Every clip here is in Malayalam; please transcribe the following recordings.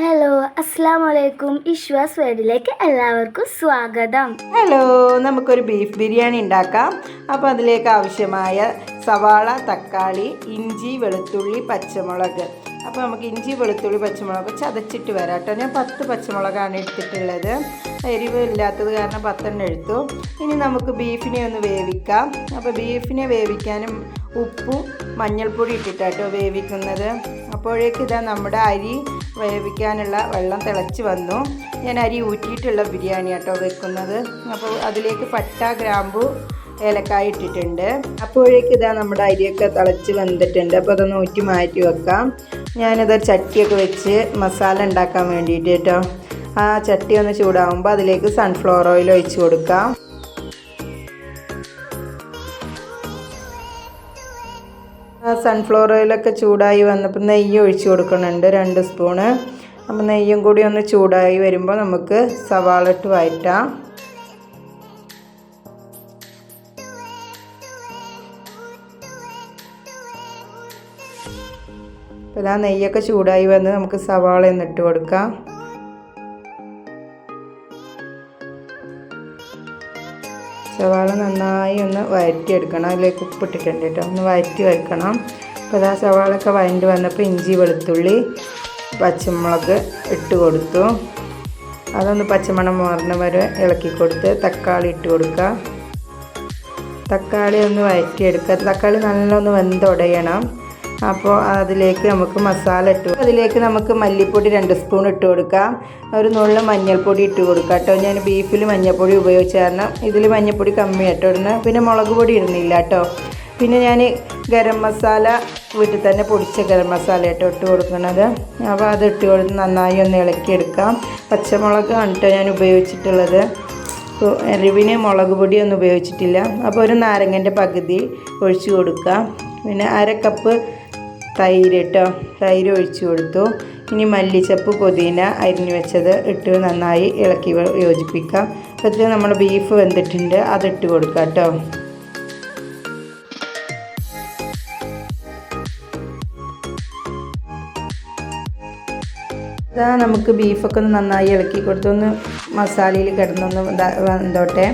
ഹലോ അസ്സാം വലൈക്കും ഇഷ്വാസ് വേഡിലേക്ക് എല്ലാവർക്കും സ്വാഗതം. ഹലോ നമുക്കൊരു ബീഫ് ബിരിയാണി ഉണ്ടാക്കാം. അപ്പോൾ അതിലേക്ക് ആവശ്യമായ സവാള തക്കാളി ഇഞ്ചി വെളുത്തുള്ളി പച്ചമുളക്. അപ്പോൾ നമുക്ക് ഇഞ്ചി വെളുത്തുള്ളി പച്ചമുളക് ചതച്ചിട്ട് വരാം കേട്ടോ. ഞാൻ പത്ത് പച്ചമുളകാണ് എടുത്തിട്ടുള്ളത്. എരിവ് ഇല്ലാത്തത് കാരണം പത്തെണ്ണം എടുത്തു. ഇനി നമുക്ക് ബീഫിനെ ഒന്ന് വേവിക്കാം. അപ്പോൾ ബീഫിനെ വേവിക്കാനും ഉപ്പും മഞ്ഞൾപ്പൊടി ഇട്ടിട്ടാട്ടോ വേവിക്കുന്നത്. അപ്പോഴേക്ക് ഇതാ നമ്മുടെ അരി വേവിക്കാനുള്ള വെള്ളം തിളച്ച് വന്നു. ഞാൻ അരി ഊറ്റിയിട്ടുള്ള ബിരിയാണി ആട്ടോ വെക്കുന്നത്. അപ്പോൾ അതിലേക്ക് പട്ട ഗ്രാമ്പു ഏലക്കായ ഇട്ടിട്ടുണ്ട്. അപ്പോഴേക്ക് ഇതാ നമ്മുടെ അരിയൊക്കെ തിളച്ച് വന്നിട്ടുണ്ട്. അപ്പോൾ അതൊന്ന് ഊറ്റി മാറ്റി വെക്കാം. ഞാനിത് ചട്ടിയൊക്കെ വെച്ച് മസാല ഉണ്ടാക്കാൻ വേണ്ടിയിട്ട് കേട്ടോ ആ ചട്ടി ഒന്ന് ചൂടാകുമ്പോൾ അതിലേക്ക് സൺഫ്ലവർ ഓയിൽ ഒഴിച്ച് കൊടുക്കാം. സൺഫ്ലവർ ഓയിലൊക്കെ ചൂടായി വന്നപ്പോൾ നെയ്യ് ഒഴിച്ച് കൊടുക്കുന്നുണ്ട് രണ്ട് സ്പൂണ് അപ്പോൾ നെയ്യും കൂടി ഒന്ന് ചൂടായി വരുമ്പോൾ നമുക്ക് സവാള ഇട്ട് വഴറ്റാം. അപ്പോൾ ആ നെയ്യൊക്കെ ചൂടായി വന്ന് നമുക്ക് സവാള ഒന്ന് ഇട്ട് കൊടുക്കാം. സവാള നന്നായി ഒന്ന് വഴറ്റിയെടുക്കണം അതിലേക്ക് ഉപ്പിട്ടിട്ടുണ്ട് കേട്ടോ. ഒന്ന് വഴറ്റി വയ്ക്കണം അപ്പോൾ ആ സവാളൊക്കെ വഴണ്ടി വന്നപ്പോൾ ഇഞ്ചി വെളുത്തുള്ളി പച്ചമുളക് ഇട്ട് കൊടുത്തു. അതൊന്ന് പച്ചമണം മാറുന്ന വരെ ഇളക്കി കൊടുത്ത് തക്കാളി ഇട്ട് കൊടുക്കുക. തക്കാളി ഒന്ന് വഴറ്റിയെടുക്കുക തക്കാളി നല്ലൊന്ന് വെന്തുടയണം അപ്പോൾ അതിലേക്ക് നമുക്ക് മസാല ഇട്ട്. അതിലേക്ക് നമുക്ക് മല്ലിപ്പൊടി രണ്ട് സ്പൂൺ ഇട്ട് കൊടുക്കാം. ഒരു നുള്ളിൽ മഞ്ഞൾപ്പൊടി ഇട്ട് കൊടുക്കാം കേട്ടോ. ഞാൻ ബീഫിൽ മഞ്ഞൾപ്പൊടി ഉപയോഗിച്ച കാരണം ഇതിൽ മഞ്ഞൾപ്പൊടി കമ്മി കേട്ടോ പിന്നെ മുളക് പൊടി ഇടുന്നില്ല കേട്ടോ. പിന്നെ ഞാൻ ഗരം മസാല വീട്ടിൽ തന്നെ പൊടിച്ച ഗരം മസാല കേട്ടോ ഇട്ട് കൊടുക്കുന്നത് അപ്പോൾ അത് ഇട്ട് കൊടുത്ത് നന്നായി ഒന്ന് ഇളക്കിയെടുക്കാം പച്ചമുളക് കേട്ടോ ഞാൻ ഉപയോഗിച്ചിട്ടുള്ളത്. അപ്പോൾ എരിവിന് മുളക് പൊടിയൊന്നും ഉപയോഗിച്ചിട്ടില്ല. അപ്പോൾ ഒരു നാരങ്ങന്റെ പകുതി ഒഴിച്ച് കൊടുക്കാം. പിന്നെ അര കപ്പ് തൈര് കേട്ടോ തൈര് ഒഴിച്ചു കൊടുത്തു. ഇനി മല്ലിച്ചപ്പ് പുതിന അരിഞ്ഞു വെച്ചത് ഇട്ട് നന്നായി ഇളക്കി യോജിപ്പിക്കാം. അപ്പോൾ നമ്മൾ ബീഫ് വെന്തിട്ടുണ്ട് അതിട്ട് കൊടുക്കാം കേട്ടോ. അതാ നമുക്ക് ബീഫൊക്കെ ഒന്ന് നന്നായി ഇളക്കി കൊടുത്തൊന്ന് മസാലയിൽ കിടന്നൊന്ന് വന്നോട്ടെ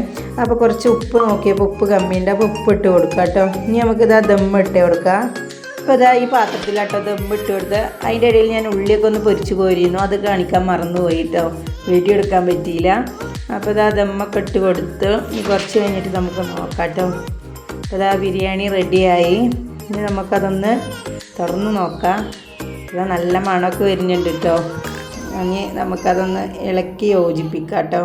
അപ്പോൾ കുറച്ച് ഉപ്പ് നോക്കിയപ്പോൾ ഉപ്പ് കമ്മിയുണ്ട്. അപ്പോൾ ഉപ്പ് ഇട്ട് കൊടുക്കാം കേട്ടോ. ഇനി നമുക്കിതാ ദമ്മ് ഇട്ട് കൊടുക്കാം. അപ്പോൾ ഇതാ ഈ പാത്രത്തിലാട്ടോ ദമ്മ് ഇട്ട് കൊടുത്ത് അതിന്റെ ഇടയിൽ ഞാൻ ഉള്ളിയൊക്കെ ഒന്ന് പൊരിച്ച് പോയിരുന്നു അത് കാണിക്കാൻ മറന്നു കേട്ടോ വീഡിയോ എടുക്കാൻ പറ്റിയില്ല. അപ്പോൾ ഇതാ ദമ്മൊക്കെ ഇട്ട് കൊടുത്ത് കുറച്ച് കഴിഞ്ഞിട്ട് നമുക്ക് നോക്കാം കേട്ടോ അപ്പോൾ ഇതാ ബിരിയാണി റെഡിയായി. ഇനി നമുക്കതൊന്ന് തുറന്ന് നോക്കാം. ഇതാ നല്ല മണമൊക്കെ വരുന്നുണ്ട് കേട്ടോ. ഇനി നമുക്കതൊന്ന് ഇളക്കി യോജിപ്പിക്കാം കേട്ടോ.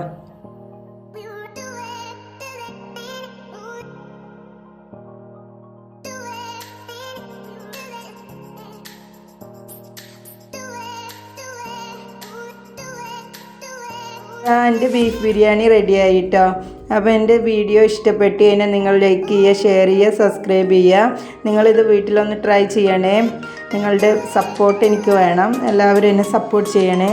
എന്റെ ബീഫ് ബിരിയാണി റെഡി ആയിട്ടോ. അപ്പോൾ എന്റെ വീഡിയോ ഇഷ്ടപ്പെട്ടു കഴിഞ്ഞാൽ നിങ്ങൾ ലൈക്ക് ചെയ്യുക ഷെയർ ചെയ്യുക സബ്സ്ക്രൈബ് ചെയ്യുക. നിങ്ങളിത് വീട്ടിലൊന്ന് ട്രൈ ചെയ്യണേ. നിങ്ങളുടെ സപ്പോർട്ട് എനിക്ക് വേണം. എല്ലാവരും എന്നെ സപ്പോർട്ട് ചെയ്യണേ.